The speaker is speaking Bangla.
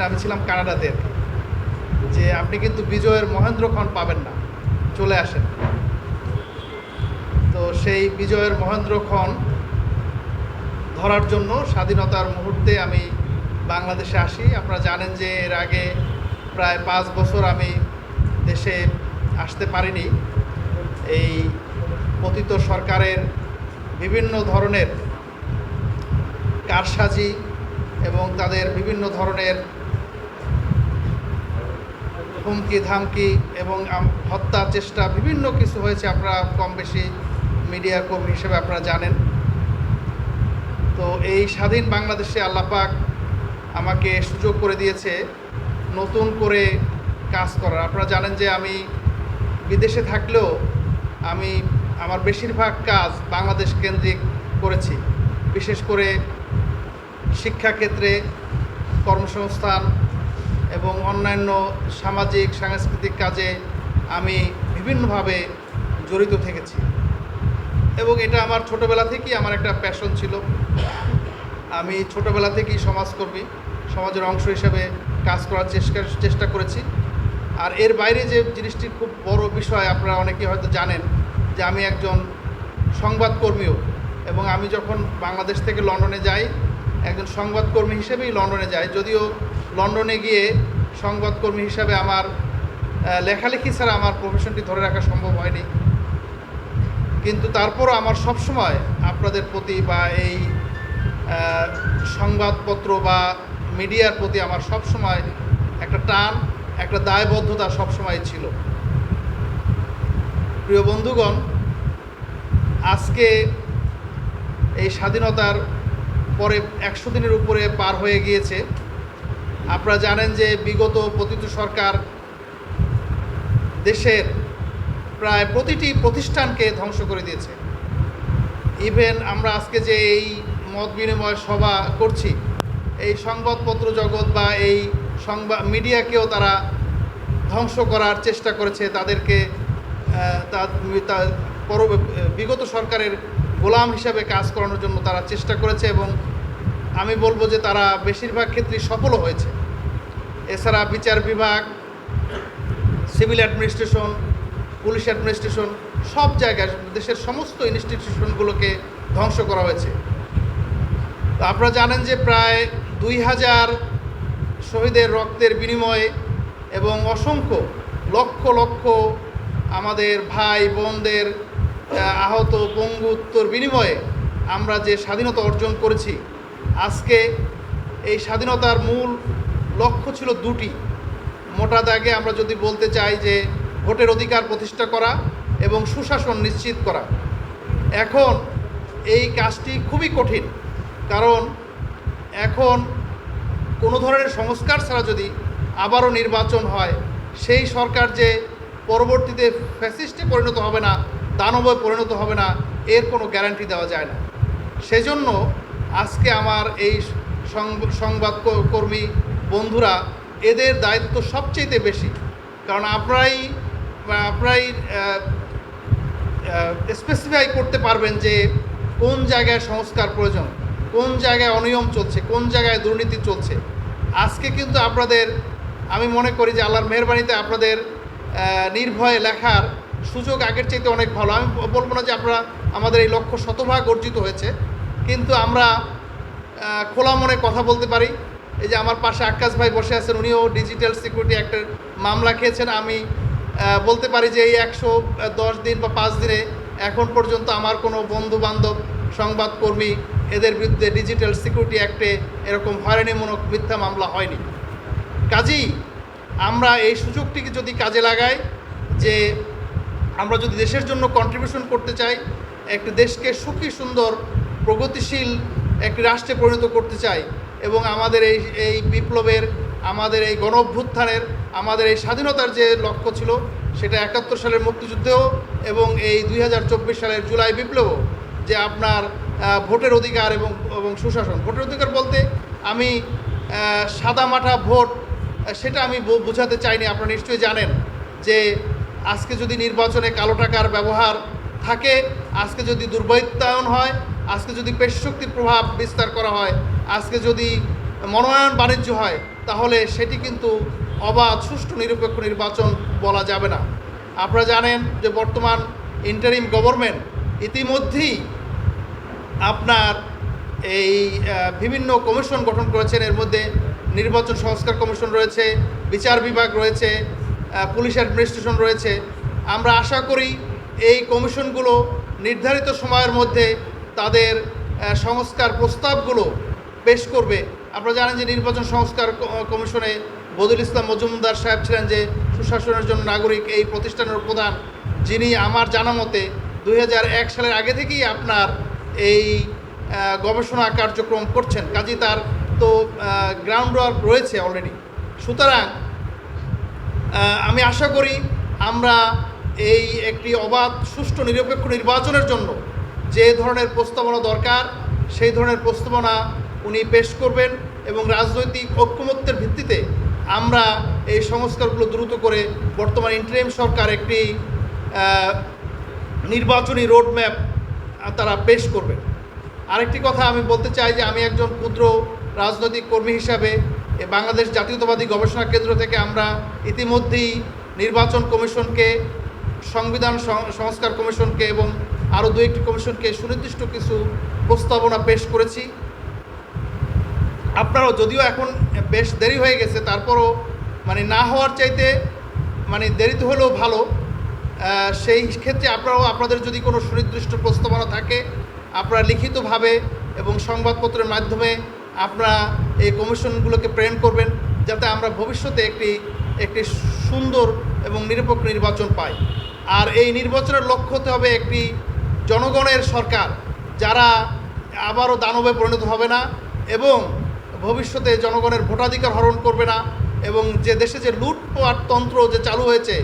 বলেছিলেন আমি ছিলাম কানাডাতে যে আপনি কিন্তু বিজয়ের মহেন্দ্রক্ষণ পাবেন না, চলে আসেন। তো সেই বিজয়ের মহেন্দ্রক্ষণ ধরার জন্য স্বাধীনতার মুহূর্তে আমি বাংলাদেশে আসি। আপনারা জানেন যে এর আগে প্রায় পাঁচ বছর আমি দেশে আসতে পারিনি। এই পতিত সরকারের বিভিন্ন ধরনের কারসাজি এবং তাদের বিভিন্ন ধরনের হুমকি, ধামকি এবং হত্যার চেষ্টা বিভিন্ন কিছু হয়েছে আপনারা কম বেশি মিডিয়া কর্মী হিসেবে আপনারা জানেন। তো এই স্বাধীন বাংলাদেশে আল্লাপাক আমাকে সুযোগ করে দিয়েছে নতুন করে কাজ করার। আপনারা জানেন যে আমি বিদেশে থাকলেও আমি আমার বেশিরভাগ কাজ বাংলাদেশ কেন্দ্রিক করেছি। বিশেষ করে শিক্ষাক্ষেত্রে কর্মসংস্থান এবং অন্যান্য সামাজিক, সাংস্কৃতিক কাজে আমি বিভিন্নভাবে জড়িত থেকেছি। এবং এটা আমার ছোটোবেলা থেকেই আমার একটা প্যাশন ছিল। আমি ছোটোবেলা থেকেই সমাজকর্মী, সমাজের অংশ হিসেবে কাজ করার চেষ্টা চেষ্টা করেছি। আর এর বাইরে যে জিনিসটি খুব বড় বিষয় আপনারা অনেকেই হয়তো জানেন যে আমি একজন সংবাদকর্মীও এবং আমি যখন বাংলাদেশ থেকে লন্ডনে যাই, একজন সংবাদকর্মী হিসেবেই লন্ডনে যাই, যদিও লন্ডনে গিয়ে সংবাদকর্মী হিসাবে আমার লেখালেখি ছাড়া আমার প্রফেশনটি ধরে রাখা সম্ভব হয়নি। কিন্তু তারপরও আমার সবসময় আপনাদের প্রতি বা এই সংবাদপত্র বা মিডিয়ার প্রতি আমার সবসময় একটা টান, একটা দায়বদ্ধতা সবসময় ছিল। প্রিয় বন্ধুগণ, আজকে এই স্বাধীনতার পরে একশো দিনের উপরে পার হয়ে গিয়েছে। আপনারা জানেন যে বিগত পতিত সরকার দেশের প্রায় প্রতিটি প্রতিষ্ঠানকে ধ্বংস করে দিয়েছে। ইভেন আমরা আজকে যে এই মত বিনিময় সভা করছি, এই সংবাদপত্র জগৎ বা এই সংবাদ মিডিয়াকেও তারা ধ্বংস করার চেষ্টা করেছে। তাদেরকে বিগত সরকারের গোলাম হিসাবে কাজ করানোর জন্য তারা চেষ্টা করেছে এবং আমি বলব যে তারা বেশিরভাগ ক্ষেত্রেই সফলও হয়েছে। এছাড়া বিচার বিভাগ সিভিল অ্যাডমিনিস্ট্রেশন পুলিশ অ্যাডমিনিস্ট্রেশন সব জায়গায় দেশের সমস্ত ইনস্টিটিউশনগুলোকে ধ্বংস করা হয়েছে। তো আপনারা জানেন যে প্রায় দুই হাজার শহীদের রক্তের বিনিময়ে এবং অসংখ্য লক্ষ লক্ষ আমাদের ভাই বোনদের আহ, আহত পঙ্গুত্বর বিনিময়ে আমরা যে স্বাধীনতা অর্জন করেছি আজকে এই স্বাধীনতার মূল লক্ষ্য ছিল দুটি। মোটা দাগে আমরা যদি বলতে চাই যে ভোটের অধিকার প্রতিষ্ঠা করা এবং সুশাসন নিশ্চিত করা। এখন এই কাজটি খুবই কঠিন, কারণ এখন কোনো ধরনের সংস্কার ছাড়া যদি আবারও নির্বাচন হয়, সেই সরকার যে পরবর্তীতে ফ্যাসিস্টে পরিণত হবে না দানবে পরিণত হবে না, এর কোনো গ্যারান্টি দেওয়া যায় না। সেজন্য আজকে আমার এই সংবাদ কর্মী বন্ধুরা, এদের দায়িত্ব সবচেয়ে বেশি। কারণ আপনারাই আপনারাই স্পেসিফাই করতে পারবেন যে কোন জায়গায় সংস্কার প্রয়োজন, কোন জায়গায় অনিয়ম চলছে, কোন জায়গায় দুর্নীতি চলছে। আজকে কিন্তু আপনাদের, আমি মনে করি যে আল্লাহর মেহরবানিতে আপনাদের নির্ভয়ে লেখার সুযোগ আগের চাইতে অনেক ভালো। আমি বলব না যে আপনারা আমাদের এই লক্ষ্য শতভাগ অর্জিত হয়েছে, কিন্তু আমরা খোলা মনে কথা বলতে পারি। এই যে আমার পাশে আকাশ ভাই বসে আছেন, উনিও ডিজিটাল সিকিউরিটি অ্যাক্টের মামলা খেয়েছেন, আমি বলতে পারি যে এই একশো দশ দিন বা পাঁচ দিনে এখন পর্যন্ত আমার কোনো বন্ধু বান্ধব সংবাদকর্মী এদের বিরুদ্ধে ডিজিটাল সিকিউরিটি অ্যাক্টে এরকম হয়রানিমূলক মিথ্যা মামলা হয়নি। কাজেই আমরা এই সুযোগটিকে যদি কাজে লাগাই যে আমরা যদি দেশের জন্য কন্ট্রিবিউশন করতে চাই, একটি দেশকে সুখী, সুন্দর, প্রগতিশীল একটি রাষ্ট্রে পরিণত করতে চাই এবং আমাদের এই এই বিপ্লবের আমাদের এই গণ অভ্যুত্থানের আমাদের এই স্বাধীনতার যে লক্ষ্য ছিল সেটা একাত্তর সালের মুক্তিযুদ্ধেও এবং এই দুই হাজার চব্বিশ সালের জুলাই বিপ্লবও যে আপনার ভোটের অধিকার এবং এবং সুশাসন। ভোটের অধিকার বলতে আমি আহ, সাদামাটা ভোট সেটা আমি বোঝাতে চাইনি আপনারা নিশ্চয়ই জানেন যে আজকে যদি নির্বাচনে কালো টাকার ব্যবহার থাকে আজকে যদি দুর্বৃত্তায়ন হয় আজকে যদি পেশ শক্তির প্রভাব বিস্তার করা হয়, আজকে যদি মনোনয়ন বাণিজ্য হয়, তাহলে সেটি কিন্তু অবাধ, সুষ্ঠু, নিরপেক্ষ নির্বাচন বলা যাবে না। আপনারা জানেন যে বর্তমান ইন্টারিম গভর্নমেন্ট ইতিমধ্যেই আপনার এই বিভিন্ন কমিশন গঠন করেছেন। এর মধ্যে নির্বাচন সংস্কার কমিশন রয়েছে, বিচার বিভাগ রয়েছে পুলিশ অ্যাডমিনিস্ট্রেশন রয়েছে। আমরা আশা করি এই কমিশনগুলো নির্ধারিত সময়ের মধ্যে তাদের সংস্কার প্রস্তাবগুলো পেশ করবে। আপনারা জানেন যে নির্বাচন সংস্কার কমিশনে বদুল ইসলাম মজুমদার সাহেব ছিলেন যে সুশাসনের জন্য নাগরিক, এই প্রতিষ্ঠানের প্রধান। যিনি আমার জানা মতে দু হাজার এক সালের আগে থেকেই আপনার এই গবেষণা কার্যক্রম করছেন। কাজী তার তো গ্রাউন্ড ওয়ার্ক রয়েছে অলরেডি সুতরাং আমি আশা করি আমরা এই একটি অবাধ, সুষ্ঠু, নিরপেক্ষ নির্বাচনের জন্য যে ধরনের প্রস্তাবনা দরকার, সেই ধরনের প্রস্তাবনা উনি পেশ করবেন এবং রাজনৈতিক ঐক্যমত্যের ভিত্তিতে আমরা এই সংস্কারগুলো দ্রুত করে বর্তমান ইন্টারিম সরকার একটি নির্বাচনী রোডম্যাপ তারা পেশ করবেন। আরেকটি কথা আমি বলতে চাই যে আমি একজন ক্ষুদ্র রাজনৈতিক কর্মী হিসাবে বাংলাদেশ জাতীয়তাবাদী গবেষণা কেন্দ্র থেকে আমরা ইতিমধ্যেই নির্বাচন কমিশনকে, সংবিধান সংস্কার কমিশনকে এবং আরও দু একটি কমিশনকে সুনির্দিষ্ট কিছু প্রস্তাবনা পেশ করেছি। আপনারাও যদিও এখন বেশ দেরি হয়ে গেছে, তারপরও মানে না হওয়ার চাইতে মানে দেরিতে হলেও ভালো। সেই ক্ষেত্রে আপনারাও আপনাদের যদি কোনো সুনির্দিষ্ট প্রস্তাবনা থাকে, আপনারা লিখিতভাবে এবং সংবাদপত্রের মাধ্যমে আপনারা এই কমিশনগুলোকে প্রেরণ করবেন, যাতে আমরা ভবিষ্যতে একটি একটি সুন্দর এবং নিরপেক্ষ নির্বাচন পাই। আর এই নির্বাচনের লক্ষ্য হতে হবে একটি জনগণের সরকার, যারা আবারও দানবে পরিণত হবে না এবং ভবিষ্যতে জনগণের ভোটাধিকার হরণ করবে না এবং যে দেশে যে লুটপাট তন্ত্র যে চালু হয়েছে